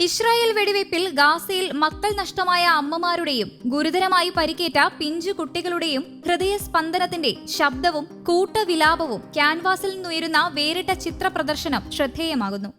Israel വെടിവയ്പിൽ ഗാസയിൽ മക്കൾ നഷ്ടമായ അമ്മമാരുടെയും ഗുരുതരമായി പരിക്കേറ്റ പിഞ്ചു കുട്ടികളുടെയും ഹൃദയസ്പന്ദനത്തിന്റെ ശബ്ദവും കൂട്ടവിലാപവും ക്യാൻവാസിൽ നിന്നുയരുന്ന വേറിട്ട ചിത്ര പ്രദർശനം ശ്രദ്ധേയമാകുന്നു.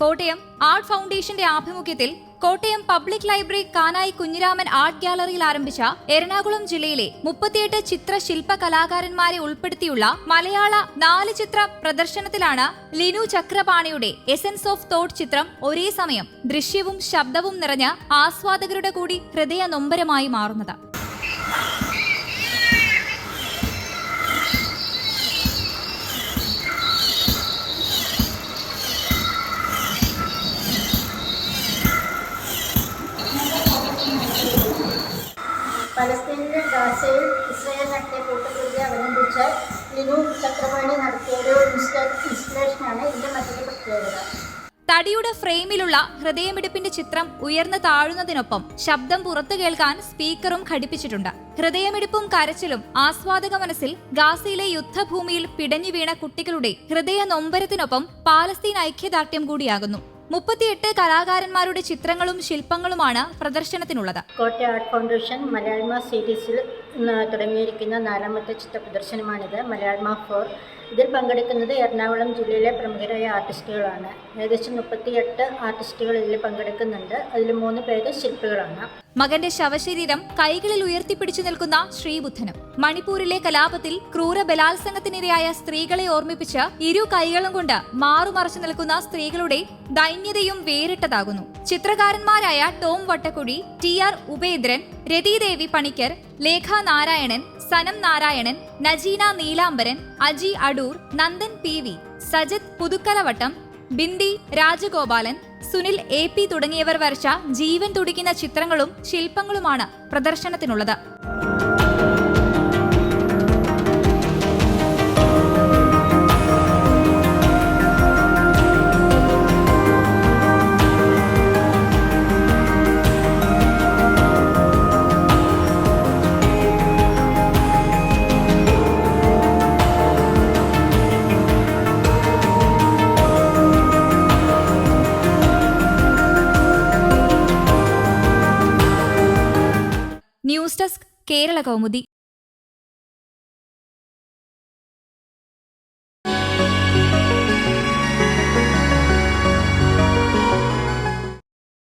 കോട്ടയം ആർട്ട് ഫൗണ്ടേഷന്റെ ആഭിമുഖ്യത്തിൽ Kottayam public library Kanayi Kunhiraman art ഗാലറിയിൽ ആരംഭിച്ച എറണാകുളം ജില്ലയിലെ മുപ്പത്തിയെട്ട് ചിത്രശില്പ കലാകാരന്മാരെ ഉൾപ്പെടുത്തിയുള്ള മലയാള നാല് ചിത്ര പ്രദർശനത്തിലാണ് ലിനു ചക്രപാണിയുടെ എസൻസ് ഓഫ് തോട്ട് ചിത്രം ഒരേ സമയം ദൃശ്യവും ശബ്ദവും നിറഞ്ഞ ആസ്വാദകരുടെ കൂടി ഹൃദയ നൊമ്പരമായി മാറുന്നത്. പലസ്തീനിലെ ഗാസയിൽ ഇസ്രായേൽ നടത്തിയ കൂട്ടകൃതി അവലംബിച്ച് ലിനു ചക്രപാണി നടത്തിയ ഒരു ഇൻസ്റ്റ- ഇൻസ്റ്റലേഷനാണ് ഇതിന്റെ മറ്റൊരു പ്രത്യേകത. തടിയുടെ ഫ്രെയിമിലുള്ള ഹൃദയമിടിപ്പിന്റെ ചിത്രം ഉയർന്നു താഴുന്നതിനൊപ്പം ശബ്ദം പുറത്തു കേൾക്കാൻ സ്പീക്കറും ഘടിപ്പിച്ചിട്ടുണ്ട്. ഹൃദയമിടിപ്പും കരച്ചിലും ആസ്വാദക മനസ്സിൽ ഗാസയിലെ യുദ്ധഭൂമിയിൽ പിടഞ്ഞു വീണ കുട്ടികളുടെ ഹൃദയ നൊമ്പരത്തിനൊപ്പം പാലസ്തീൻ ഐക്യദാർഢ്യം കൂടിയാകുന്നു. മുപ്പത്തിയെട്ട് കലാകാരന്മാരുടെ ചിത്രങ്ങളും ശില്പങ്ങളുമാണ് പ്രദർശനത്തിനുള്ളത്. കോട്ടയം ആർട്ട് ഫൗണ്ടേഷൻ മലയാളമ സീരീസിൽ തുടങ്ങിയിരിക്കുന്ന നാലാമത്തെ ചിത്ര പ്രദർശനമാണിത് മലയാളമ ഫോർ. ഇതിൽ പങ്കെടുക്കുന്നത് എറണാകുളം ജില്ലയിലെ പ്രമുഖരായ ആർട്ടിസ്റ്റുകളാണ്. ഏകദേശം മുപ്പത്തിയെട്ട് ആർട്ടിസ്റ്റുകൾ ഇതിൽ പങ്കെടുക്കുന്നുണ്ട്. അതിൽ മൂന്ന് പേര് ശില്പികളാണ്. മകന്റെ ശവശരീരം കൈകളിൽ ഉയർത്തിപ്പിടിച്ചു നിൽക്കുന്ന ശ്രീബുദ്ധനും മണിപ്പൂരിലെ കലാപത്തിൽ ക്രൂര ബലാത്സംഗത്തിനിരയായ സ്ത്രീകളെ ഓർമ്മിപ്പിച്ച് ഇരു കൈകളും കൊണ്ട് മാറുമറച്ചു നിൽക്കുന്ന സ്ത്രീകളുടെ ദൈന്യതയും വേറിട്ടതാകുന്നു. ചിത്രകാരന്മാരായ Tom Vattakkudi T R Upendran Rathidevi Panicker Lekha Narayanan Sanam Narayanan Najeena Neelambaran Aji Adoor Nandan P V Sajith Puthukkalavattam Bindi Rajagopalan Sunil A P തുടങ്ങിയവർ വരച്ച ജീവൻ തുടിക്കുന്ന ചിത്രങ്ങളും ശില്പങ്ങളുമാണ് പ്രദർശനത്തിനുള്ളത്. കേരള കൗമുദി